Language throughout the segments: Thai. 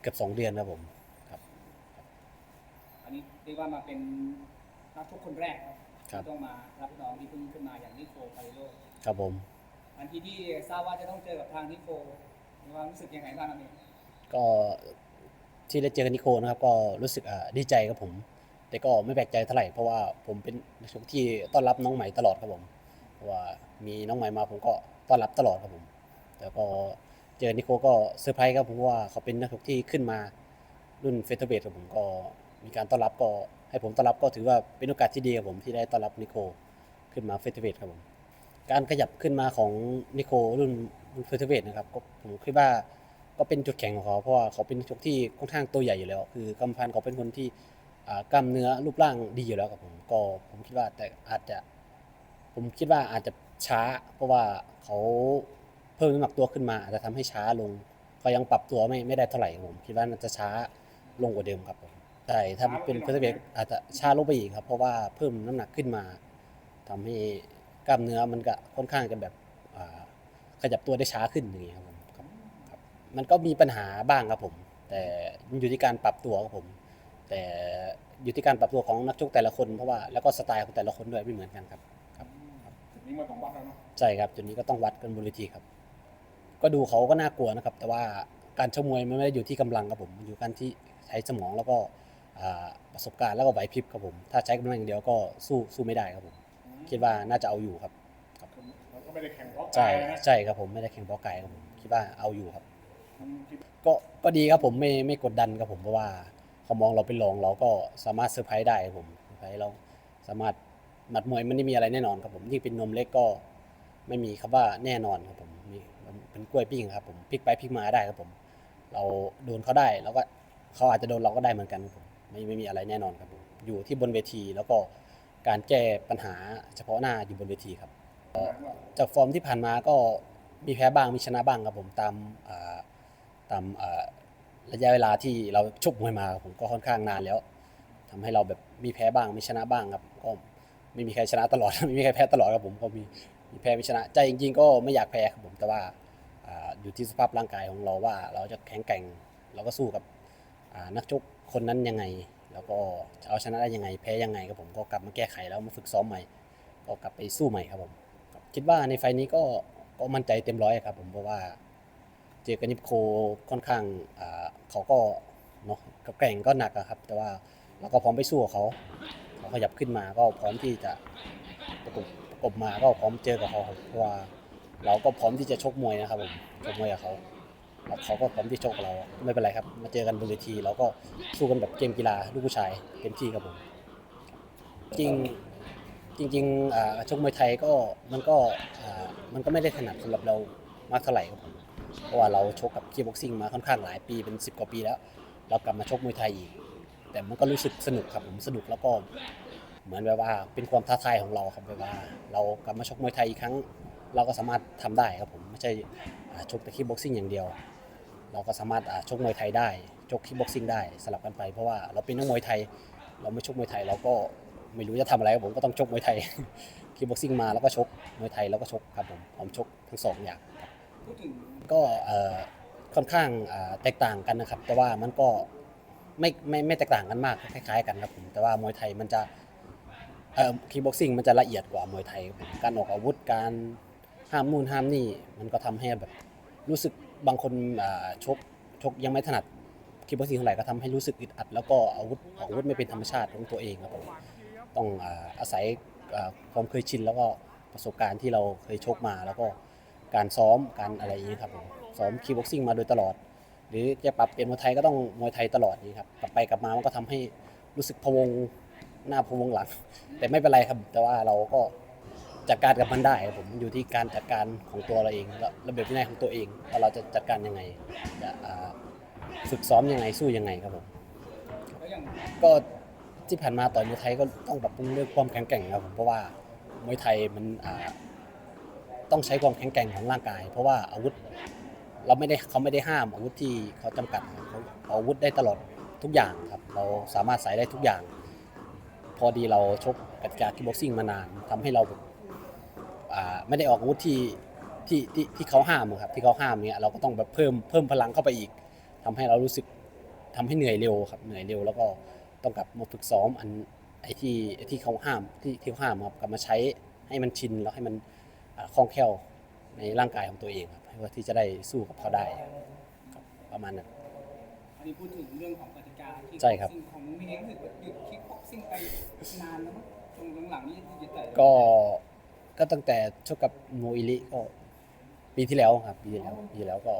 เกือบสองเดือนครับผมอันนี้เรียกว่ามาเป็นนักชกคนแรกครับครับ ที่ต้องมารับน้องที่เพิ่งขึ้นมาอย่างนิโคลไพโรครับผม อันที่ที่ทราบว่าจะต้องเจอกับทางนิโคลมีความรู้สึกยังไงบ้างครับเนี่ยก็ที่ได้เจอกันนิโคนะครับ ก็รู้สึกอ่าดีใจครับผม แต่ก็ไม่แปลกใจเท่าไหร่เพราะว่าผมเป็นนักชกที่ต้อนรับน้องใหม่ตลอดครับผมเพราะว่ามีน้องใหม่มาผมก็ต้อนรับตลอดครับผมแล้วก็ เจอนิโคก็เซอร์ไพรส์ครับผมเพราะว่าเขาเป็นนักชกที่ขึ้นมารุ่นเฟเธอร์เบทครับผมก็มีการต้อนรับก็ให้ผมต้อนรับก็ถือว่าเป็นโอกาสที่ดีครับผมที่ได้ต้อนรับนิโคขึ้นมาเฟเธอร์เบทครับผมการขยับขึ้นมาของนิโครุ่นเฟเธอร์เบทนะครับก็ผมคิดว่าก็เป็นจุดแข็งของเขาเพราะว่าเขาเป็นนักชกที่ค่อนข้างตัวใหญ่อยู่แล้ว คือกำพันเขาเป็นคนที่กล้ามเนื้อรูปร่างดีอยู่แล้วครับผมก็ผมคิดว่าแต่อาจจะ ผมคิดว่าอาจจะช้า เพราะว่าเขา เพิ่มน้ำหนักตัวขึ้นมาอาจจะทำให้ช้าลงเขายังปรับตัวไม่ไม่ได้เท่าไหร่ครับผมคิดว่าน่าจะช้าลงกว่าเดิมครับผมใช่ถ้าเป็นเฟเธอร์เบทอาจจะช้าลงไปอีกครับ เพราะว่าเพิ่มน้ำหนักขึ้นมาทำให้กล้ามเนื้อมันก็ค่อนข้างจะแบบอ่าขยับตัวได้ช้าขึ้นอย่างเงี้ยครับผมครับครับ มันก็มีปัญหาบ้างครับผม แต่อยู่ที่การปรับตัวครับผม แต่อยู่ที่การปรับตัวของนักชกแต่ละคนเพราะว่าแล้วก็สไตล์ของแต่ละคนด้วยไม่เหมือนกันครับจุดนี้มันต้องวัดแล้วเนาะ ใช่ครับจุดนี้ก็ต้องวัดกันบนเวทีครับ ก็ดูเขาก็น่ากลัวนะครับ แต่ว่าการชกมวยมันไม่ได้อยู่ที่กำลังครับผมมันอยู่การที่ใช้สมองแล้วก็อ่าประสบการณ์แล้วก็ไหวพริบครับผม ถ้าใช้กำลังอย่างเดียวก็สู้สู้ไม่ได้ครับผม คิดว่าน่าจะเอาอยู่ครับมันก็ไม่ได้แข่งเพราะใช่กายนะใช่ครับผมไม่ได้แข่งเพราะกายครับผมคิดว่าเอาอยู่ครับมันคิดก็ก็ดีครับผมไม่ไม่กดดันครับผมเพราะว่าเขามองเราเป็นรองเราก็สามารถเซอร์ไพรส์ได้ครับผมเซอร์ไพรส์เราสามารถหมัดมวยมันไม่มีอะไรแน่นอนครับผมยิ่งเป็นนมเล็กก็ไม่มีคำว่าแน่นอนครับผมมีมัน เป็นกล้วยปิ้งครับผมพลิกไปพลิกมาได้ครับผม เราโดนเขาได้แล้วก็เขาอาจจะโดนเราก็ได้เหมือนกันครับผมไม่ไม่มีอะไรแน่นอนครับผมอยู่ที่บนเวทีแล้วก็การแก้ปัญหาเฉพาะหน้าอยู่บนเวทีครับจากฟอร์มที่ผ่านมาก็มีแพ้บ้างมีชนะบ้างครับผมตามตามระยะเวลาที่เราชกมวยมาผมก็ค่อนข้างนานแล้วทำให้เราแบบมีแพ้บ้างมีชนะบ้างครับก็ไม่มีใครชนะตลอดไม่มีใครแพ้ตลอดครับผมก็มี มีแพ้มีชนะ ใจจริง ๆ ก็ไม่อยากแพ้ครับผมแต่ว่าออยู่ที่สภาพร่างกายของเราว่า เราจะแข็งแกร่งเราก็สู้กับนักชกคนนั้นยังไง แล้วก็จะเอาชนะได้ยังไงแพ้ยังไงครับผมก็กลับมาแก้ไขแล้วมาฝึกซ้อมใหม่ ก็กลับไปสู้ใหม่ครับผมคิดว่าในไฟล์นี้ก็ก็มั่นใจเต็มร้อยครับผมเพราะว่าเจอกับนิปโคค่อนข้างเขาก็เนาะก็แกร่งก็หนักครับ แต่ว่าเราก็พร้อมไปสู้กับเขา เขาขยับขึ้นมาก็พร้อมที่จะประกบ ประกบมาก็พร้อมเจอกับเขาเพราะว่าเราก็พร้อมที่จะชกมวยนะครับผมชกมวยกับเขาแล้วเขาก็พร้อมที่ชกกับเราไม่เป็นไรครับ มาเจอกันบนเวทีเราก็สู้กันแบบเกมกีฬาลูกผู้ชายเต็มที่ครับผมจริงจริงๆชกมวยไทยก็มันก็มันก็ไม่ได้ถนัดสำหรับเรามากเท่าไหร่ครับผมเพราะว่าเราชกกับคีบ็อกซิ่งมาค่อนข้างหลายปีเป็น 10 กว่าปีแล้ว เรากลับมาชกมวยไทยอีก แต่มันก็รู้สึกสนุกครับผมสนุกแล้วก็ เหมือนแบบว่าเป็นความท้าทายของเราครับแบบว่า เรากลับมาชกมวยไทยอีกครั้ง เราก็สามารถทำได้ครับผมไม่ใช่ชกแต่คีบ็อกซิ่งอย่างเดียว เราก็สามารถชกมวยไทยได้ชกคีบ็อกซิ่งได้สลับกันไปเพราะว่าเราเป็นนักมวยไทย เราไม่ชกมวยไทยเราก็ไม่รู้จะทำอะไรครับผมก็ต้องชกมวยไทยคีบ็อกซิ่งมาแล้วก็ชกมวยไทยแล้วก็ชกครับผมผมชกทั้งสองอย่างก็ค่อนข้างแตกต่างกันนะครับ แต่ว่ามันก็ไม่ไม่ไม่แตกต่างกันมากคล้ายๆกันครับผมแต่ว่ามวยไทยมันจะ เอ่อคีบ็อกซิ่งมันจะละเอียดกว่ามวยไทยครับผมการออกอาวุธการห้ามนู่นห้ามนี่ มันก็ทำให้แบบรู้สึกบางคนอ่าชกชกยังไม่ถนัดคีบ็อกซิ่งเท่าไหร่ก็ทำให้รู้สึกอึดอัด แล้วก็อาวุธออกอาวุธไม่เป็นธรรมชาติของตัวเองครับผมต้องอาอาศัยอ่าความเคยชินแล้วก็ประสบการณ์ที่เราเคยชกมา แล้วก็การซ้อมการอะไรอย่างนี้ครับผมซ้อมคีบ็อกซิ่งมาโดยตลอด หรือจะปรับเปลี่ยนมวยไทยก็ต้องมวยไทยตลอดนี้ครับกลับไปกลับมามันก็ทำให้รู้สึกพะวง หน้าพวงหลัง แต่ไม่เป็นไรครับ แต่ว่าเราก็จัดการกับมันได้ครับผมอยู่ที่การจัดการของตัวเราเองและระเบียบวินัยของตัวเองว่าเราจะจัดการยังไงจะอ่าฝึกซ้อมยังไงสู้ยังไงครับผมก็ที่ผ่านมาต่อยมวยไทยก็ต้องปรับปรุงเรื่องความแข็งแกร่งครับผมเพราะว่ามวยไทยมันอ่าต้องใช้ความแข็งแกร่งของร่างกาย เพราะว่าอาวุธเราไม่ได้เขาไม่ได้ห้ามอาวุธที่เขาจำกัดเขาเอาอาวุธได้ตลอดทุกอย่างครับ เราสามารถใส่ได้ทุกอย่าง พอดีเราชกกติกาคิกบ็อกซิ่งมานานทำให้เราไม่ได้ออกอาวุธที่ที่ที่ที่เขาห้ามครับที่เขาห้ามเนี่ยเราก็ต้องแบบเพิ่มเพิ่มพลังเข้าไปอีกทำให้เรารู้สึกทำให้เหนื่อยเร็วครับเหนื่อยเร็วแล้วก็ต้องกลับมาฝึกซ้อมอันไอ้ที่ไอที่เขาห้ามที่ที่เขาห้ามครับกลับมาใช้ให้มันชินแล้วให้มันคล่องแคล่วในร่างกายของตัวเองครับเพื่อที่จะได้สู้กับเขาได้ประมาณนั้น นนี้พูดถึงเรื่องของกติกาที่ใช่ครับของเมย์รู้สึกว่าหยุดคิกบ็อกซิ่งไปนานแล้วมั้งตรงหลังๆนี่หยุดแต่ก็ก็ตั้งแต่ชกกับโมอิลิก็ปีที่แล้วครับปีที่แล้วปีที่แล้วก็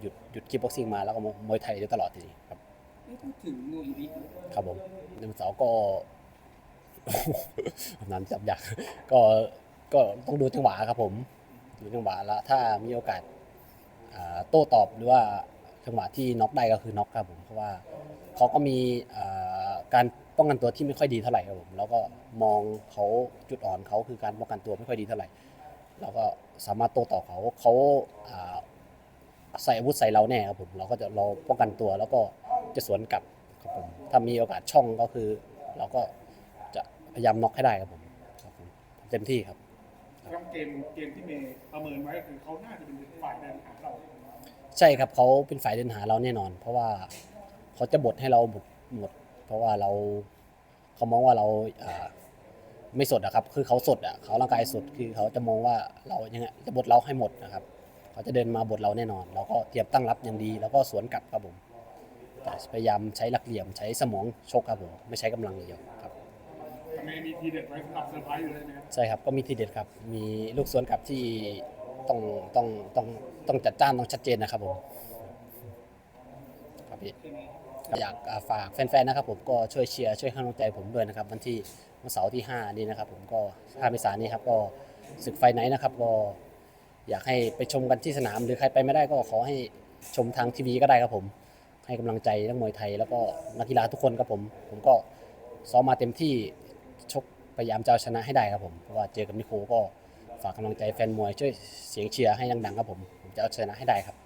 หยุดหยุดคิกบ็อกซิ่งมาแล้วก็มามวยไทยได้ตลอดทีนี้ครับไม่พูดถึงโนอิบิครับผมในวันเสาร์ก็น้ำจับยากก็ก็ต้องดูจังหวะครับผมดูจังหวะแล้วถ้ามีโอกาสอ่าโต้ตอบหรือว่า จังหวะที่น็อกได้ก็คือน็อกครับผมเพราะว่าเขาก็มีการป้องกันตัวที่ไม่ค่อยดีเท่าไหร่ครับผมแล้วก็มองเขาจุดอ่อนเขาคือการป้องกันตัวไม่ค่อยดีเท่าไหร่เราก็สามารถโต้ตอบเขาเขาใส่อาวุธใส่เราแน่ครับผมเราก็จะเราป้องกันตัวแล้วก็จะสวนกลับครับผมถ้ามีโอกาสช่องก็คือ เราก็จะพยายามน็อกให้ได้ครับผมครับผมเต็มที่ครับครับเกมเกมที่เมย์ประเมินไว้คือเขาน่าจะเป็นฝ่ายเดินหาเรา ใช่ครับเขาเป็นฝ่ายเดินหาเราแน่นอน เพราะว่าเขาจะบดให้เราหมดหมด เพราะว่าเราเขามองว่าเราอ่าไม่สดอะครับ คือเขาสดอะเขาร่างกายสดคือเขาจะมองว่าเรายังไงจะบดเราให้หมดนะครับเขาจะเดินมาบดเราแน่นอน เราก็เตรียมตั้งรับอย่างดี แล้วก็สวนกลับครับผมแต่พยายามใช้หลักเหลี่ยมใช้สมองชกครับผมไม่ใช้กำลังอย่างเดียวครับแต่เมย์มีทีเด็ดไว้สำหรับเซอร์ไพรส์อยู่เลยนะครับ ใช่ครับก็มีทีเด็ดครับ มีลูกสวนกลับที่ ต้องต้องต้องต้องจัดจ้านต้องชัดเจนนะครับผมครับพี่ใช่ไหมอยากอ่าฝากแฟนๆนะครับผมก็ช่วยเชียร์ช่วยให้กำลังใจผมด้วยนะครับ วันที่วันเสาร์ที่ 5 นี้นะครับผมก็5เมษายนนี้ครับก็ศึกไฟไหนนะครับก็อยากให้ไปชมกันที่สนาม หรือใครไปไม่ได้ก็ขอให้ชมทางทีวีก็ได้ครับผม ให้กำลังใจนักมวยไทย แล้วก็นักกีฬาทุกคนครับผม ผมก็ซ้อมมาเต็มที่ชกพยายามจะเอาชนะให้ได้ครับผมเพราะว่าเจอกับนิโคก็ ฝากกำลังใจแฟนมวยช่วยเสียงเชียร์ให้ดังๆครับผม ผมจะเอาชนะให้ได้ครับ